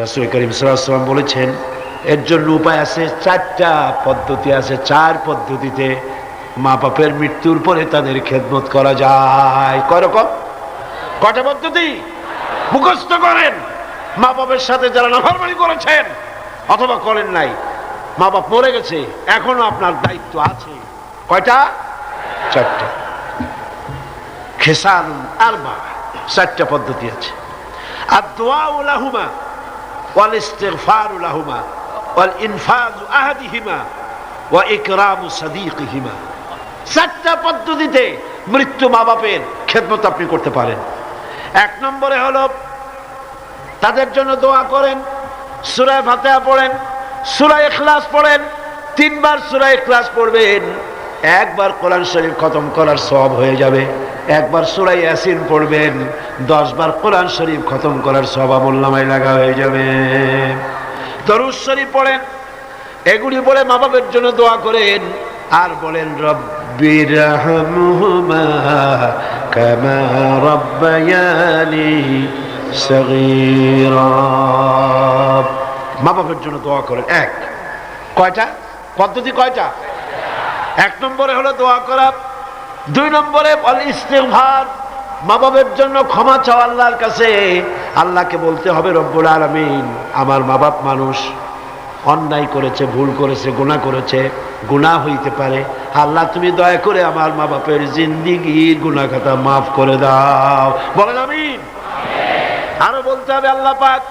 রাসুল করিম সাল্লাম বলেছেন, এর জন্য উপায় আছে, চারটা পদ্ধতি আছে। চার পদ্ধতিতে মা বাপের মৃত্যুর পরে তাদের খেদমত করা যায়। করকম কটা পদ্ধতি? মুখস্থ করেন। মা বাপের সাথে যারা নাফরমানি করেছেন, অথবা করেন নাই মা বাপ মরে গেছে, এখনও আপনার দায়িত্ব আছে। কয়টা? চারটা। খেসান আরবা, চারটা পদ্ধতি আছে। আর দোয়া লাহুমা চারটা পদ্ধতিতে মৃত্যু মা বাপের খেদমত আপনি করতে পারেন। এক নম্বরে হলো তাদের জন্য দোয়া করেন সুরায় ফাতেহা পড়েন সুরায় ইখলাস পড়েন, তিনবার সুরায় ইখলাস পড়বেন, একবার কোরআন শরীফ খতম করার সব হয়ে যাবে। একবার সুরাই অ্যাসিন পড়বেন, দশবার কোরআন শরীফ খতম করার সব আমল্লামায় লাগা হয়ে যাবে। দরুদ শরীফ পড়েন, এগুলি বলে মা বাবার জন্য দোয়া করেন, আর বলেন রব্বির মা বাবার জন্য দোয়া করেন, এক। কয়টা? পদ্ধতি কয়টা? এক নম্বরে হলো দোয়া করা দুই নম্বরে অল ইস্তেগফার। মা বাবার জন্য ক্ষমা চাও আল্লাহর কাছে। আল্লাহকে বলতে হবে, রব্বুল আলামিন, আমার মা বাপ মানুষ অন্যায় করেছে, ভুল করেছে, গুনাহ করেছে, গুনাহ হইতে পারে। আল্লাহ, তুমি দয়া করে আমার মা বাপের জিন্দিগির গুনাহ খাতা মাফ করে দাও। বলেন আমিন। আরও বলতে হবে, আল্লাহ পাক,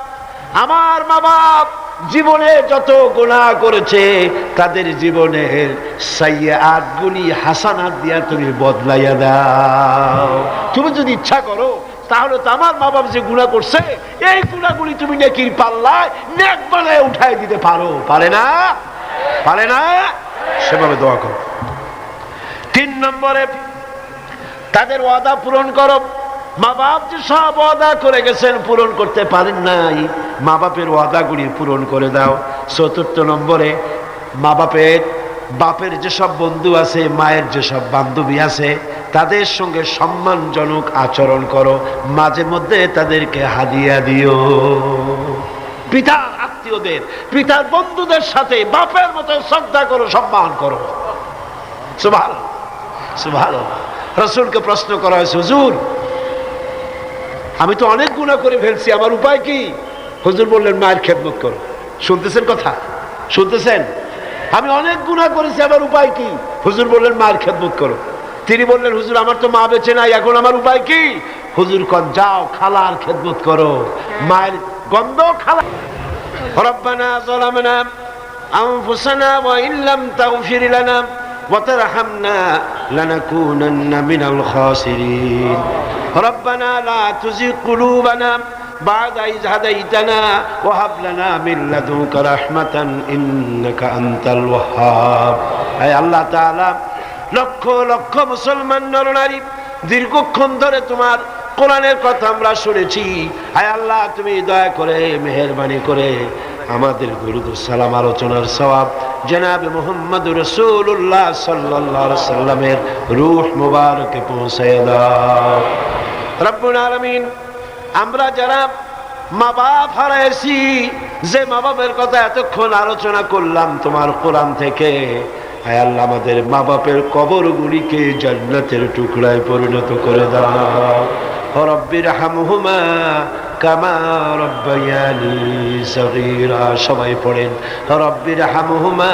আমার মা বাপ জীবনে যত গুনাহ করেছে, তাদের জীবনের সাইয়াত হাসানাত দিয়া তুমি বদলাইয়া দাও। তুমি যদি ইচ্ছা করো, তাহলে তো আমার মা বাপ যে গুণা করছে, এই গুণাগুলি তুমি নেকির পাল্লায়, নেক বানায় উঠাই দিতে পারো। পারে না? পারে না? সেভাবে দোয়া করো। তিন নম্বরে, তাদের ওয়াদা পূরণ করো। মা বাপ যে সব ওয়াদা করে গেছেন, পূরণ করতে পারেন নাই। মা বাপের ওয়াদাগুলি পূরণ করে দাও। চতুর্থ নম্বরে মা বাপের বাপের যেসব বন্ধু আছে, মায়ের যেসব বান্ধবী আছে, তাদের সঙ্গে সম্মানজনক আচরণ করো। মাঝে মধ্যে তাদেরকে হাদিয়া দিও। পিতার আত্মীয়দের, পিতার বন্ধুদের সাথে বাপের মতো শ্রদ্ধা করো, সম্মান করো। সুভাল সুভাল রসুলকে প্রশ্ন করা হয়েছে, হুজুর, আমি তো অনেক গুণা করে ফেলছি, আমার উপায় কি? হুজুর বললেন মায়ের খেদমত করো শুনতেছেন কথা শুনতেছেন আমি অনেক গুণা করেছি আমার উপায় কি হুজুর বললেন মায়ের খেদমত করো তিনি বললেন হুজুর আমার তো মা বেঁচে নাই এখন আমার উপায় কি হুজুর কন যাও খালার খেদমত করো মায়ের গন্ধ খালা ربنا ظلمنا أنفسنا وإن لم تغفر لنا وترحمنا لنكونن من الخاسرين ربنا لا تزغ قلوبنا بعد إذ هديتنا وهب لنا من لدنك رحمة إنك أنت الوهاب أي الله تعالى লক্ষ লক্ষ মুসলমান নরনারী দীর্ঘক্ষণ ধরে তোমার কোরআনের কথা আমরা শুনেছি হায় আল্লাহ তুমি দয়া করে মেহরবানি করে আমাদের গুরুদ সালাম আলোচনার সবাব জনাব মোহাম্মদ রসুল্লাহ সাল্লাহ সাল্লামের রুহ মুবারকে পৌঁছায় দাও রব্বুল আলমিন আমরা যারা মা বাপ হারাইছি, যে মা বাপের কথা এতক্ষণ আলোচনা করলাম তোমার কোরআন থেকে, হায় আল্লাহ, আমাদের মা বাপের কবরগুলিকে জান্নাতের টুকরায় পরিণত করে দাও। রব্বির হামহুমা কামা রব্বায়ানি সগীরা। সবাই পড়েন রব্বির হামহুমা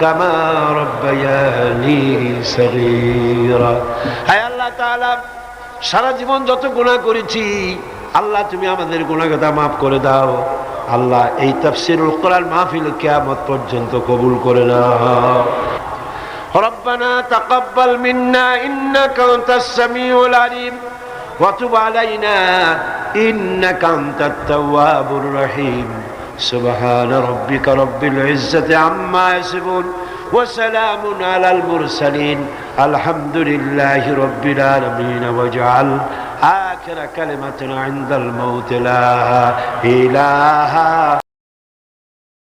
কামা রব্বায়ানি সগীরা। হায় আল্লাহ তাআলা, সারা জীবন যত গুনাহ করেছি আল্লাহ তুমি আমাদের গুণাগাতা মাফ করে দাও আল্লাহ এই তাফসিরুল কোরআন মাহফিল কিয়ামত পর্যন্ত কবুল করে নাও ربنا تقبل منا إنك أنت السميع العليم وتب علينا إنك أنت التواب الرحيم سبحان ربك رب العزة عما يصفون وسلام على المرسلين الحمد لله رب العالمين واجعل آخر كلمة عند الموت لا إله